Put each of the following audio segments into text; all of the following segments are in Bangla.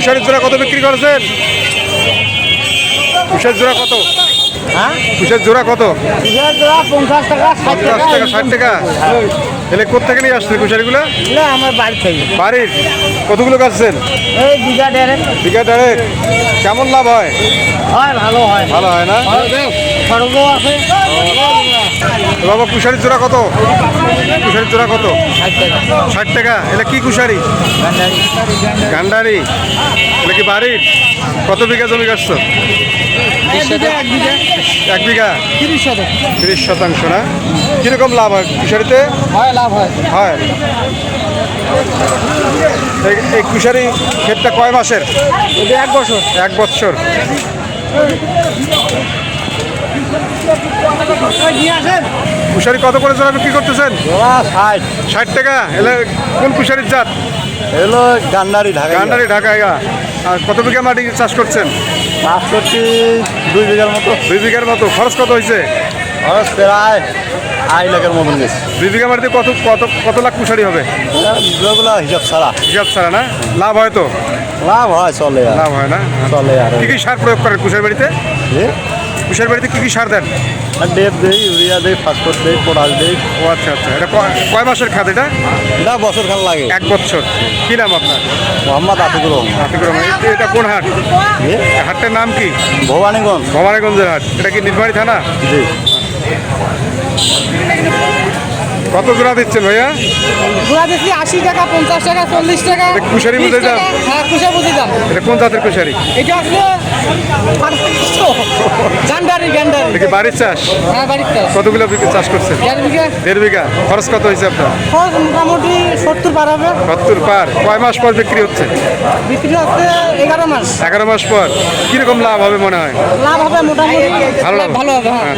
কুশারির জোড়া কত বিক্রি করেছেন? কুশের জোড়া কত? হ্যাঁ? কুশের জোড়া কত? দুধের জোড়া পঞ্চাশ টাকা ষাট টাকা। ষাট টাকা? এলে কোথেকে নিয়ে আসছে কুশারিগুলো না আমার বাড়ি থেকে। বাড়ির? কতগুলো কাটছেন এই বিঘা ডেরেক বিঘা ডাইরেক কেমন লাভ হয়? হয় ভালো হয়। ভালো হয় না? খড়গও আছে। বাবা কুশারির জোড়া কত? কুশারির জোড়া কত? ষাট টাকা। এটা কি কুশারি? গান্ডারি। এটা কি বাড়ির? কত বিঘা জমি কাটছো এক বিঘা তিরিশ শতক তিরিশ শতাংশ না? কীরকম লাভ হয় কুশারিতে? হয় লাভ হয়। হয়। এই- কুশারি ক্ষেতটা কয় মাসের? এক বছর। এক বছর। কুশারি কত করে জোড়া বিক্রি করতেছেন? ষাট। ষাট টাকা। এলে কোন কুশারির জাত? এলো গান্ডারি ঢাকা গান্ডারি ঢাকায় আর কত বিঘা মাটি চাষ করছেন? চাষ করছি দুই বিঘার মতো। দুই বিঘার মতো। খরচ কত হয়েছে খরচ প্রায় আড়াই লাখের মতন গেছে। দুই বিঘা মাটিতে কত কত কত লাখ কুশারি হবে? হিসাব ছাড়া। হিসাব ছাড়া না? লাভ হয় তো? লাভ হয় চলে লাভ হয় না? চলে আর। কি কি সার প্রয়োগ করেন কুশারি বাড়িতে? এ? বাড়িতে কী কী সার দেন? আর ডেপ দেই ইউরিয়া দেই ফসফেট দেই পটাশ দেই। ও আচ্ছা আচ্ছা। এটা কয়- কয় মাসের খাদ এটা? না বছর খান লাগে। এক বছর। কি নাম আপনার? মোহাম্মদ আতিকুর রহমান। আতিকুর রহমান। এ- এটা কোন হাট? হাটটার নাম কি? ভবানীগঞ্জ। ভবানীগঞ্জের হাট। এটা কি নির্বাহী থানা? জি। কত জোড়া দিচ্ছেন ভাইয়া? গুড়া দিচ্ছি আশি টাকা পঞ্চাশ টাকা চল্লিশ টাকা কুশারি বুঝে। দাম? হ্যাঁ কুশা বুঝে দাম এটা কোন জাতের কুশারি? এটা আসলে গান্ডারি গান্ডারি এটা বাড়ির চাষ? হ্যাঁ কতগুলো চাষ করছেন? দেড় বিঘা। দেড় বিঘা। খরচ কত হয়েছে আপনার? খরচ মোটামুটি সত্তর পার হবে। সত্তর পার। কয় মাস পর বিক্রি হচ্ছে? বিক্রি হচ্ছে এগারো মাস। এগারো মাস পর। কীরকম লাভ হবে মনে হয়? লাভ হবে মোটামুটি। ভালো ভালো হবে হ্যাঁ।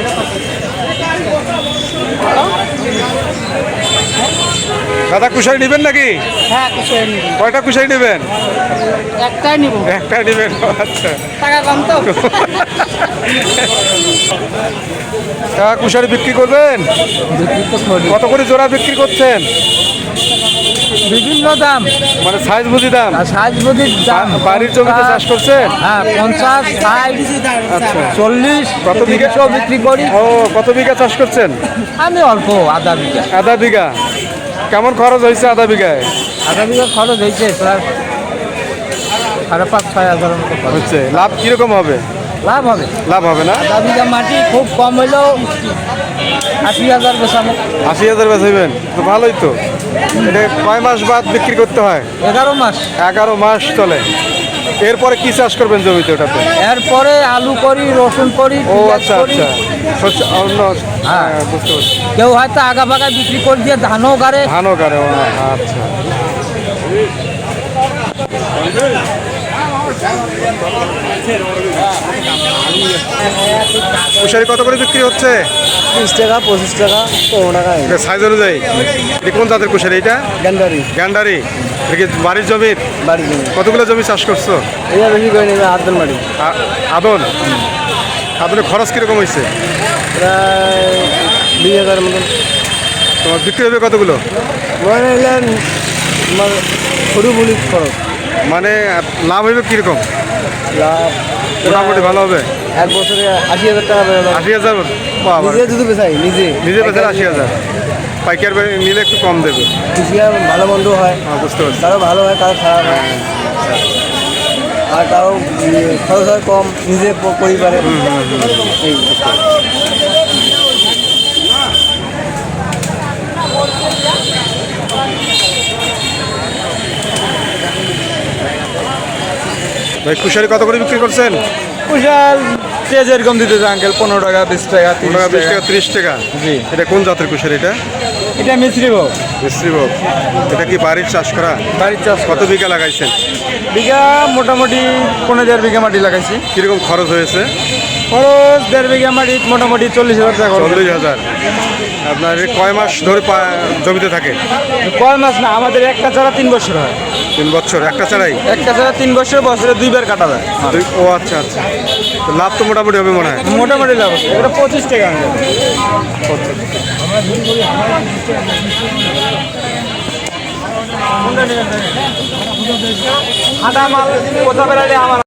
দাদা কুশারি নেবেন নাকি? হ্যাঁ কয়টা কুশারি নেবেন? একটাই নেবেন একটাই নেবেন আচ্ছা। টাকা কম তো। কুশারি বিক্রি করবেন? কত করে জোড়া বিক্রি করছেন? বিভিন্ন দাম। মানে সাইজ বুঝি দাম? সাজ বুধির দাম। বাড়ির জমিতে চাষ করছেন? হ্যাঁ পঞ্চাশ ষাট আচ্ছা। চল্লিশ কত বিঘা? তিনশো বিক্রি করি। ও কত বিঘা চাষ করছেন? আমি অল্প আধা বিঘা। আধা বিঘা। কেমন খরচ হয়েছে আধা বিঘায়? আধা বিঘা খরচ হয়েছে প্রায় সাড়ে পাঁচ ছয় হাজারের মতো হচ্ছে। লাভ কীরকম হবে? লাভ হবে। লাভ হবে না? বিঘা মাটি খুব কম হইলেও আশি হাজার বেসামো আশি হাজার বেচাইবেন তো ভালোই তো। এটা কয় মাস বাদ বিক্রি করতে হয়? এগারো মাস। এগারো মাস চলে। এরপরে কি চাষ করবেন জমিতে ওটাতে? এরপরে আলু করি রসুন করি ও আচ্ছা আচ্ছা। অন্য হ্যাঁ। হ্যাঁ, বুঝতে পারছি। কেউ হয়তো আগা ফাগা বিক্রি করে দিয়ে ধানও গাড়ে। ধানও গাড়ে আচ্ছা। কুশারি কত করে বিক্রি হচ্ছে? তিরিশ টাকা পঁচিশ টাকা পনেরো টাকা সাইজ অনুযায়ী। এটা কোন জাতের কুশারি এটা? গান্ডারি গ্যান্ডারি। বাড়ির জমির বাড়ি জমি। কতগুলো জমি চাষ করছ? এটা বেশি করে নেবে আটজন বাড়ি। আদন? আদনের খরচ কীরকম হয়েছে? প্রায় দুই হাজার মতন। তোমার বিক্রি হবে কতগুলো? মনে তোমার সরু বলি খরচ। মানে লাভ হইবে কীরকম? লাভ মোটামুটি ভালো হবে? এক বছরে আশি হাজার টাকা আশি হাজার? নিজে দুধ বেচাই নিজে। নিজে বেচার আশি হাজার। পাইকার নিলে একটু কম দেবে। কৃষিকার ভালো মন্দ হয়। হ্যাঁ বুঝতে পারছি। কারও ভালো হয় কারও খারাপ হয়। আর কারও উম, খরচ হয় কম নিজে পরিবারে এই। ভাই কুশারি কত করে বিক্রি করছেন? কুশাল যে যেরকম দিতে চায় আঙ্কেল পনেরো টাকা বিশ টাকা পনেরো টাকা বিশ টাকা। ত্রিশ টাকা? জি। এটা কোন জাতের কুশারি এটা? এটা মিস্ত্রি ভোগ। মিস্ত্রিভোগ এটা কি বাড়ির চাষ করা? বাড়ির চাষ কত বিঘা লাগাইছেন? বিঘা মোটামুটি পনেরো দেড় বিঘা মাটি লাগাইছি। কীরকম খরচ হয়েছে? খরচ দেড় বিঘা মাটি মোটামুটি চল্লিশ হাজার টাকা। চল্লিশ হাজার। আপনার কয় মাস ধরে জমিতে থাকে? কয় মাস না আমাদের একটা চারা তিন বছর হয়। তিন বছর একটা চারাই? একটা চারা তিন বছর বছরে দুইবার কাটা যায়। ও আচ্ছা আচ্ছা। লাভ তো মোটামুটি হবে মনে হয়? মোটামুটি লাভ আছে। এটা পঁচিশ টাকা মাল বেড়ালে আমার